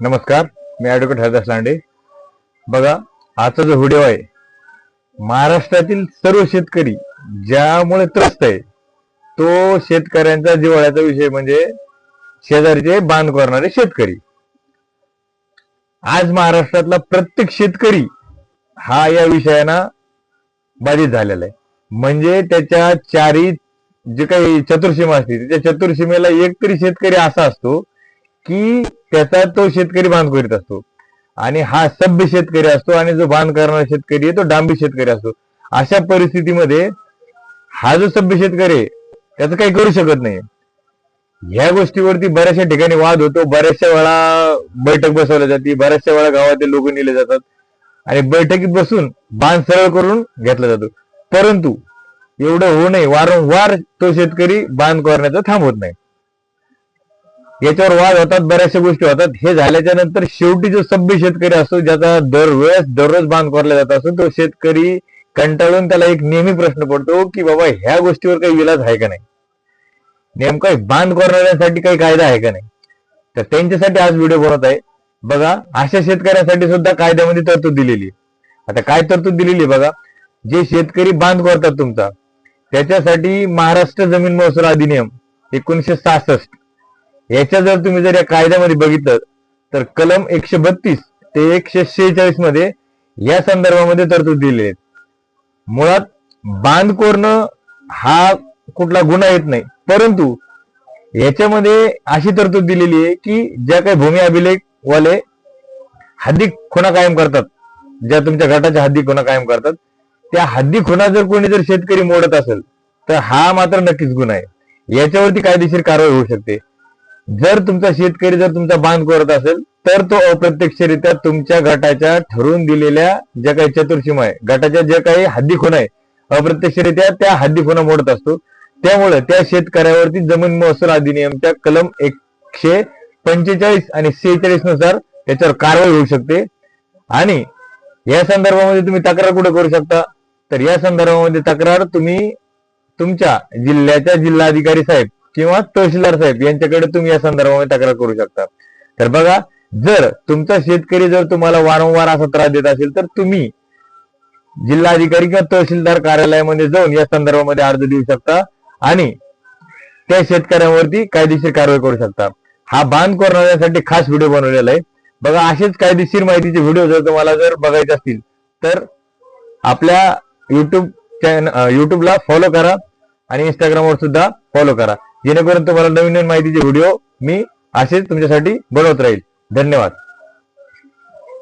नमस्कार मी ऍडव्होकेट हरदास लांडे. बघा आजचा जो व्हिडिओ आहे महाराष्ट्रातील सर्व शेतकरी ज्यामुळे त्रस्त आहे तो शेतकऱ्यांचा जिवाळ्याचा विषय म्हणजे शेजारचे बांध करणारे शेतकरी. आज महाराष्ट्रातला प्रत्येक शेतकरी हा या विषयाना बाधित झालेला आहे. म्हणजे त्याच्या चारी जे काही चतुर्सीमा असते त्याच्या चतुर्सीमेला एक तरी शेतकरी असा असतो की त्याचा तो शेतकरी बांध करीत असतो. आणि हा सभ्य शेतकरी असतो आणि जो बांध करणारा शेतकरी आहे तो डांबी शेतकरी असतो. अशा परिस्थितीमध्ये हा जो सभ्य शेतकरी आहे त्याचं काही करू शकत नाही. ह्या गोष्टीवरती बऱ्याचशा ठिकाणी वाद होतो. बऱ्याचशा वेळा बैठक बसवल्या जाते बऱ्याचशा वेळा गावातील लोक नेले जातात. आणि बैठकीत बसून बांध सरळ करून घेतला जातो. परंतु एवढं होऊ नये. वारंवार तो शेतकरी बांध करण्याचं थांबवत नाही. याच्यावर वाद होतात बऱ्याचशा गोष्टी होतात. हे झाल्याच्यानंतर शेवटी जो सभ्य शेतकरी असतो ज्याचा दरवेळेस दररोज बांध कोरला जात असतो तो शेतकरी कंटाळून त्याला एक नेहमी प्रश्न पडतो की बाबा ह्या गोष्टीवर काही इलाज आहे का नाही? नेमका बांध करणाऱ्यांसाठी काही कायदा आहे का नाही? तर त्यांच्यासाठी आज व्हिडिओ बनवत आहे. बघा अशा शेतकऱ्यांसाठी सुद्धा कायद्यामध्ये तरतूद दिलेली आहे. आता काय तरतूद दिलेली आहे बघा? जे शेतकरी बांध करतात तुमचा त्याच्यासाठी महाराष्ट्र जमीन महसूल अधिनियम एकोणीशे सहासष्ट याच्या जर तुम्ही जर या कायद्यामध्ये बघितलं तर कलम एकशे बत्तीस ते एकशे शेहेचाळीसमध्ये या संदर्भामध्ये तरतूद दिली आहेत. मुळात बांधकोरण हा कुठला गुन्हा येत नाही. परंतु याच्यामध्ये अशी तरतूद दिलेली आहे की ज्या काही भूमी अभिलेख वाले हद्दी खुणा कायम करतात ज्या तुमच्या गटाच्या हद्दी खुणा कायम करतात त्या हद्दी खुणा जर कोणी जर शेतकरी मोडत असेल तर हा मात्र नक्कीच गुन्हा आहे. याच्यावरती कायदेशीर कारवाई होऊ शकते. जर तुमचा शेतकरी जर तुमचा बांध करत असेल तर तो अप्रत्यक्षरित्या तुमच्या गटाच्या ठरवून दिलेल्या ज्या काही चतुर्सीमा आहे गटाच्या ज्या काही हद्दी खुणा आहे अप्रत्यक्षरित्या त्या हद्दी खुणा मोडत असतो. त्यामुळे त्या शेतकऱ्यावरती जमीन महसूल अधिनियमच्या कलम एकशे पंचेचाळीस आणि सेहेचाळीसनुसार त्याच्यावर कारवाई होऊ शकते. आणि या संदर्भामध्ये तुम्ही तक्रार कुठे करू शकता? तर या संदर्भामध्ये तक्रार तुम्ही तुमच्या जिल्ह्याच्या जिल्हाधिकारी साहेब किंवा तहसीलदार साहेब यांच्याकडे तुम्ही या संदर्भामध्ये तक्रार करू शकता. तर बघा जर तुमचा शेतकरी जर तुम्हाला वारंवार असा त्रास देत असेल तर तुम्ही जिल्हाधिकारी किंवा तहसीलदार कार्यालयामध्ये जाऊन या संदर्भामध्ये अर्ज देऊ शकता आणि त्या शेतकऱ्यांवरती कायदेशीर कारवाई करू शकता. हा बांध करण्यासाठी खास व्हिडिओ बनवलेला आहे. बघा असेच कायदेशीर माहितीचे व्हिडिओ जर तुम्हाला जर बघायचे असतील तर आपल्या युट्यूब चॅनल युट्यूबला फॉलो करा आणि इंस्टाग्रामवर सुद्धा फॉलो करा. जेणेकरून तुम्हाला नवीन नवीन माहितीचे व्हिडिओ मी असेच तुमच्यासाठी बनवत राहील. धन्यवाद.